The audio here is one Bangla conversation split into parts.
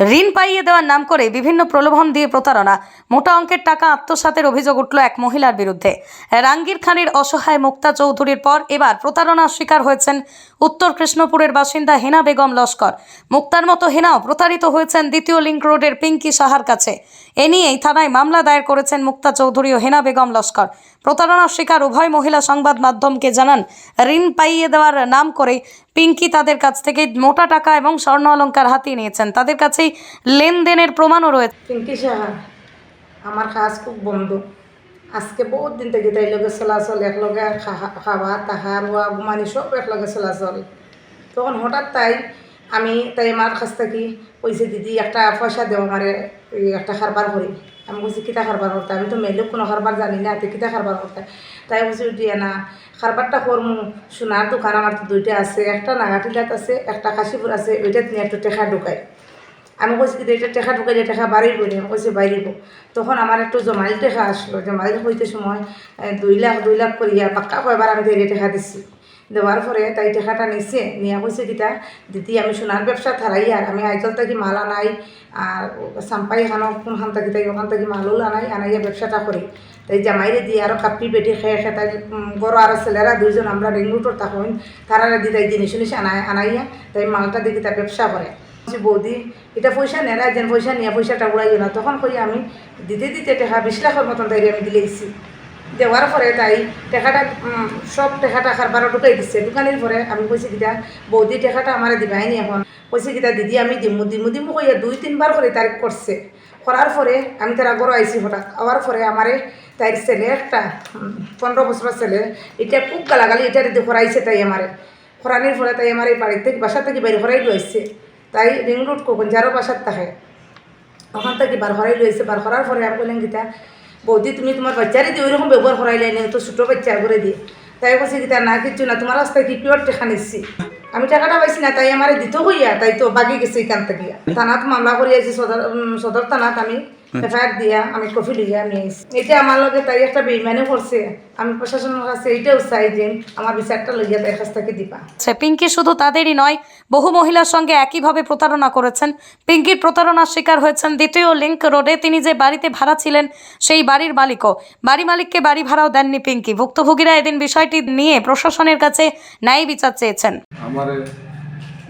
ঋণ পাইয়ে দেওয়ার নাম করে বিভিন্ন প্রলোভন দিয়ে প্রতারণা। মোটা অঙ্কের টাকা আত্মসাতের অভিযোগ উঠল এক মহিলার বিরুদ্ধে। রাঙ্গির খানির অসহায় মুক্তা চৌধুরীর পর এবার প্রতারণার শিকার হয়েছেন উত্তর কৃষ্ণপুরের বাসিন্দা হেনা বেগম লস্কর। মুক্তার মতো হেনাও প্রতারিত হয়েছেন দ্বিতীয় লিঙ্ক রোডের পিঙ্কি সাহার কাছে। এ নিয়েই থানায় মামলা দায়ের করেছেন মুক্তা চৌধুরী ও হেনা বেগম লস্কর। প্রতারণার শিকার উভয় মহিলা সংবাদ মাধ্যমকে জানান, ঋণ পাইয়ে দেওয়ার নাম করে পিঙ্কি তাদের কাছ থেকে মোটা টাকা এবং স্বর্ণ অলঙ্কার হাতিয়ে নিয়েছেন। তাদের কাছেই লেনদেনের প্রমাণও রয়েছে। পিঙ্কি সাহা, আমার কাজ খুব বন্ধ। আজকে বহুত দিন থেকে তাই লগে চলাচল, একলগে খাওয়া তাহা রোয়া ঘুমানি, সব একলগে চলাচল। তখন হঠাৎ তাই, আমি তাই আমার কাছ থেকে কইছে দিদি একটা পয়সা দেও আমারে একটা খারবার করি আমি বলছি কিতা খারবার করতে আমি তো মেলুক কোনো খারবার জানি না তো কিতা খারবার করতে তাই বলছি দিয়ে না খারবারটা করমু সোনার দোকান আমার তো দুইটা আছে, একটা নাগাটিলাত আছে, একটা কাশিপুর আছে ওইটা নিয়ে একটু টেকা ঢুকাই। আমি কইছি কি এটা টেকা ঢুকাইলে টেকা বাড়িব নি আমি কইছি বাইরিব তখন আমার একটু জমাইল টেকা আসলো জমাইল হইতে সময় দুই লাখ দুই লাখ করিয়া পাক্কা কয়বার আমি তাই টেকা দিছি। দেওয়ার পরে তাই টেকাটা নিছে। নিয়ে কইছে কিটা দিদি, আমি সোনার ব্যবসা থারাই আর আমি আইজল থাকি মাল আনাই, আর সাম্পাই এখানো কোনখান থাকি তাই ওখান থাকি মালও আনাই, আনাইয়া ব্যবসাটা করি। তাই জামাইরে দিয়ে আরও কাপি বেটি খেয়ে খেয়ে তাই গরু আর ছেলেরা দুইজন আমরা রিংরুটর থাকুন তারা দি তাই জিনিস জিনিস আনাই, আনাইয়া তাই মালটা দেখি তাই ব্যবসা করে। বৌদি, এটা পয়সা নেরা যেন পয়সা নিয়ে পয়সাটা উড়াইও না। তখন কই আমি দিতে দিতে টাকা বিশ লাখের মতন তাই আমি দিলেইছি দেওয়ার পরে তাই টাকাটা সব টাকাটা খারবারও ঢুকাই দিচ্ছে দোকানের পরে আমি কইছি কিটা বৌদি, টাকাটা আমার দিবাই নি এখন। কইছি দিদি, আমি দিমু দিমু দিমু কইয়া দুই তিনবার করে তারিখ করছে করার পরে আমি তার আগরও আইসি হঠাৎ। আবার পরে আমারে তাই ছেলে একটা পনেরো বছরের ছেলে এটা খুব গালাগালি এটা দিদি করাইছে তাই আমারে খরানির ফলে তাই আমার এই বাড়ির থেকে বাসা থেকে বাইরে হরাই লইছে তাই রিং রোড কোন যারও বাসার থাকে। ওখান থেকে বার হরাই লইছে বার করার পরে আমি বললেন গীতা বৌদি তুমি তোমার বাচ্চারে দিয়ে ওইরকম ব্যবহার করাইলে নি তো ছোটো বাচ্চা করে দিয়ে। তাই কাছে কি তার না কিচ্ছু না তোমার রাস্তায় কি পিওর টেখা নিচ্ছি? আমি টাকাটা পাইছি না তাই আমার দিত হইয়া তাই তো বাকি গেছে এখান থেকে। থানাত মামলা করিয়াছি সদর সদর থানাত আমি। এফআইআর দিয়া আমি কফি আইছি এটা আমার লগে তাই একটা বেইমানি করছে। আমি প্রশাসনের কাছে এইটাও চাই যে আমার বিচারটা লইয়া তাই কাছ থেকে দিবা। সে পিঙ্কি শুধু তাদেরই নয় বহু মহিলার সঙ্গে একইভাবে প্রতারণা করেছেন। পিঙ্কির প্রতারণার শিকার হয়েছেন দ্বিতীয় লিঙ্ক রোডে। তিনি যে বাড়িতে ভাড়া ছিলেন সেই বাড়ির মালিকও। বাড়ি মালিককে বাড়ি ভাড়াও দেননি পিঙ্কি। ভুক্তভোগীরা এদিন বিষয়টি নিয়ে প্রশাসনের কাছে ন্যায় বিচার চেয়েছেন। আমারে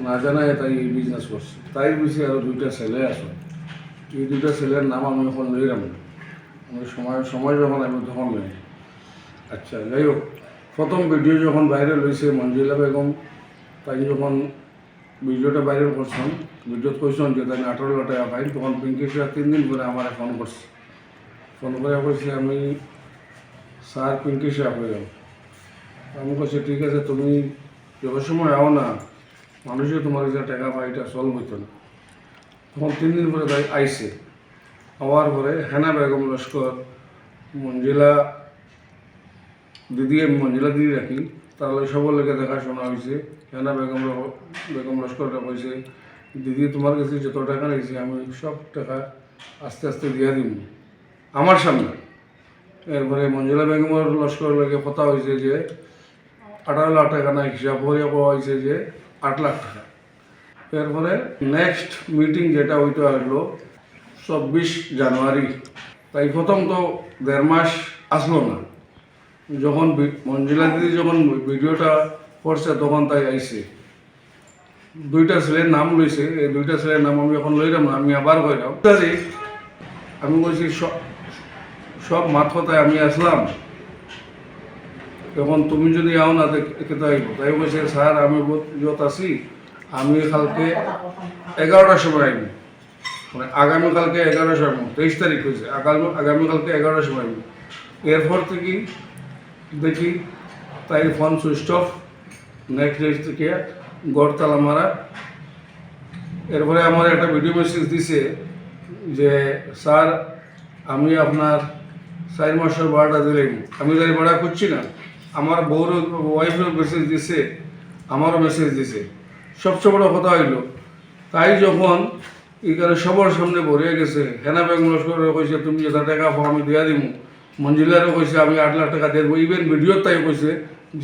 না জানায় তাই এই বিজনেস করছে। তাই বুঝি আরও দুইটা ছেলে আছে। এই দুইটা ছেলের নাম আমি এখন লইলাম। আমি সময় সময় যখন আমি তখন লই আচ্ছা যাই হোক, প্রথম ভিডিও যখন বাইরে লইছে মঞ্জিলা বেগম, তাই যখন ভিডিওটা বাইরে করছেন ভিডিওত কইছেন যে তাই আঠারো টাকা পাই তখন পিঙ্কি তিন দিন পরে আমার ফোন করছে। ফোন করে কইছে, আমি স্যার পিঙ্কি সাহা হয়ে আমি কইছি, ঠিক আছে, তুমি যত সময় আও না, মানুষে তোমার যে টাকা পায় এটা সলভ হইতো না। তখন তিন দিন পরে তাই আইসে। হওয়ার পরে হেনা বেগম লস্কর, মঞ্জিলা দিদি মঞ্জিলা দিদি রাখি তাহলে সবার লোকে দেখাশোনা হয়েছে হেনা বেগম বেগম লস্করটা কইছে, দিদি, তোমার কাছে যত টাকা নিয়েছি, আমি সব টাকা আস্তে আস্তে দিয়ে দিব আমার সামনে। এরপরে মঞ্জুলা বেগমের লস্কর লোকে কথা হয়েছে যে, আঠারো লাখ টাকা না, হিসাব করে পাওয়া হয়েছে যে, আট লাখ টাকা। এরপরে নেক্সট মিটিং যেটা ওইটা আসলো চব্বিশ জানুয়ারি। তাই প্রথম তো দেড় মাস আসলো না। যখন মঞ্জুলা দিদি যখন ভিডিওটা করছে, তখন তাই আইছে দুইটা ছেলের নাম লইছে। এই দুইটা ছেলের নাম আমি এখন লইলাম না, আমি আবার কইলাম তারিখ আমি বলছি সব সব মাত আমি আসলাম। এখন তুমি যদি আও না তাই বলছে স্যার, আমি যত আছি। আমি কালকে এগারোটার সময় আইনি মানে আগামীকালকে এগারোটার সময় তেইশ তারিখ হয়েছে। আগামী আগামীকালকে এগারোটার সময় আইনি এরপর থেকে দেখি তাই phone switch off next day থেকে গড় তালা মারা। এরপরে আমার একটা ভিডিও মেসেজ দিছে যে, স্যার, আমি আপনার চার মাসের ভাড়াটা দিলেন আমি যাই ভাড়া করছি না। আমার বউর, ওয়াইফের মেসেজ দিছে, আমারও মেসেজ দিছে। সবচেয়ে বড় কথা হইল, তাই যখন এখানে সবার সামনে ভরে গেছে, হেনা বেগম লস্কর কইছে, তুমি যেটা টাকা পাও, আমি দিয়া দিব মঞ্জিলারও কইছে, আমি আট লাখ টাকা দেবো ইভেন ভিডিওর তাই কইছে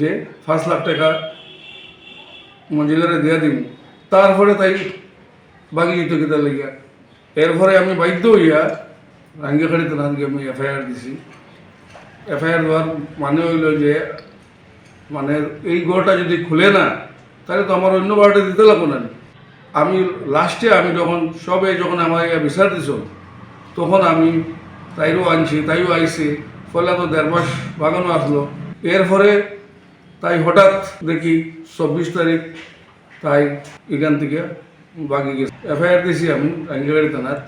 যে, পাঁচ লাখ টাকা মঞ্জিলারে দিয়া দিব তারপরে তাই বাকি যেত কিতার লেগে এরপরে আমি বাধ্য হইয়া রাঙ্গিখাড়ি থানাকে আমি এফআইআর দিছি। এফআইআর দেওয়ার মানে হইল যে মানে এই গড়টা যদি খুলে না তাহলে তো আমার অন্য বারোটা দিতে লাগবো না আমি। লাস্টে আমি যখন, সবে যখন আমার বিচার দিছ, তখন আমি তাইরও আনছি, তাইও আইছে। ফলে তো দেড় মাস বাগানো আসলো। এরপরে তাই হঠাৎ দেখি চব্বিশ তারিখ তাই এখান থেকে বাগি গেছে। এফআইআর দিছি আমি রাঙ্গিবাড়ি থানার।